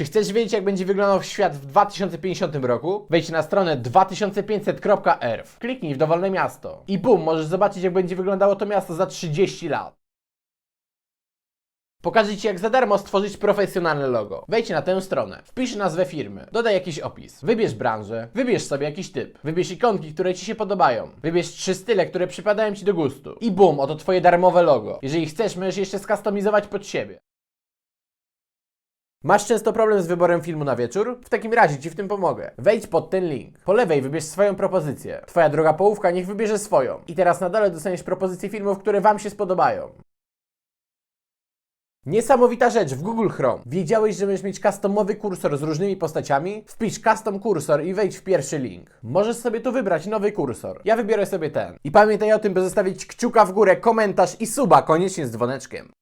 Czy chcesz wiedzieć, jak będzie wyglądał świat w 2050 roku? Wejdź na stronę 2500.earth. Kliknij w dowolne miasto. I bum, możesz zobaczyć, jak będzie wyglądało to miasto za 30 lat. Pokażę Ci, jak za darmo stworzyć profesjonalne logo. Wejdź na tę stronę, wpisz nazwę firmy, dodaj jakiś opis, wybierz branżę, wybierz sobie jakiś typ, wybierz ikonki, które Ci się podobają, wybierz trzy style, które przypadają Ci do gustu. I bum, oto Twoje darmowe logo. Jeżeli chcesz, możesz jeszcze skustomizować pod siebie. Masz często problem z wyborem filmu na wieczór? W takim razie Ci w tym pomogę. Wejdź pod ten link. Po lewej wybierz swoją propozycję. Twoja droga połówka niech wybierze swoją. I teraz na dole dostaniesz propozycje filmów, które Wam się spodobają. Niesamowita rzecz w Google Chrome. Wiedziałeś, że możesz mieć customowy kursor z różnymi postaciami? Wpisz custom kursor i wejdź w pierwszy link. Możesz sobie tu wybrać nowy kursor. Ja wybiorę sobie ten. I pamiętaj o tym, by zostawić kciuka w górę, komentarz i suba, koniecznie z dzwoneczkiem.